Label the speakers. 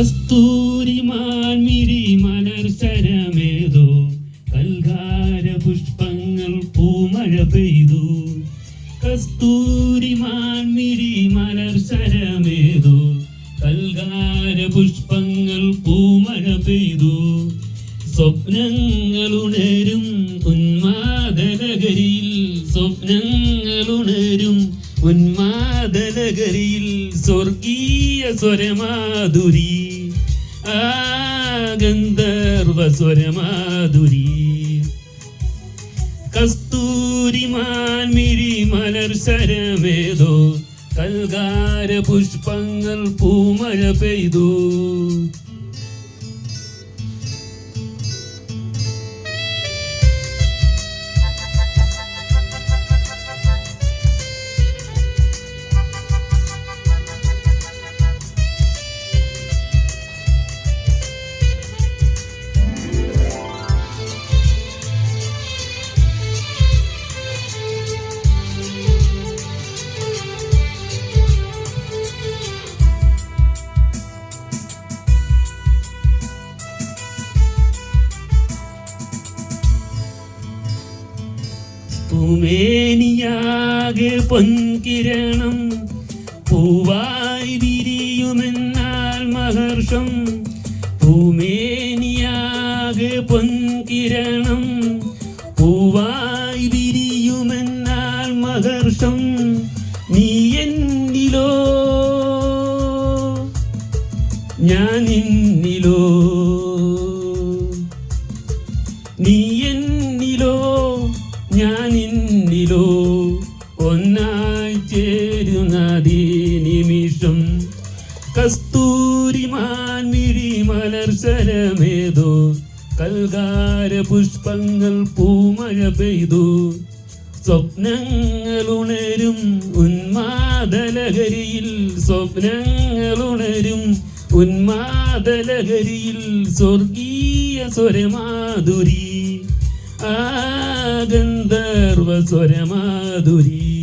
Speaker 1: കസ്തൂരിമാൻ മിഴി മലർശരമേതോ കൽകാര പുഷ്പങ്ങൾ പൂമഴ പെയ്തു. കസ്തൂരിമാൻ മിഴി മലർശരമേതോ കൽകാര പുഷ്പങ്ങൾ പൂമഴ പെയ്തു. സ്വപ്നങ്ങളുണരും ഉന്മാദനഗരിയിൽ സ്വർഗീയ സ്വരമാധുരി. ആ ഗന്ധർവ സ്വരമാധുരി മലർ ശരമേതോ കൽകാര പുഷ്പങ്ങൾ പൂമഴ പെയ്തു. പൂമേനിയാകെ പൊൻകിരണം പൂവായി വിരിയുമെന്നാൽ മഹർഷം. ഭൂമേനിയാകെ പൊൻകിരണം പൂവായി വിരിയുമെന്നാൽ മഹർഷം. നീ എന്നിലോ ഞാൻ നിന്നിലോ നിമിഷം കസ്തൂരിമാൻ മിഴി മലർശരമേതോ കൽകാര പുഷ്പങ്ങൾ പൂമഴ പെയ്തു. സ്വപ്നങ്ങളുണരും ഉന്മാദലഹരിയിൽ സ്വപ്നങ്ങളുണരും ഉന്മാദലഹരിയിൽ സ്വർഗീയ സ്വരമാധുരി ആഗന്ധർവ സ്വരമാധുരി.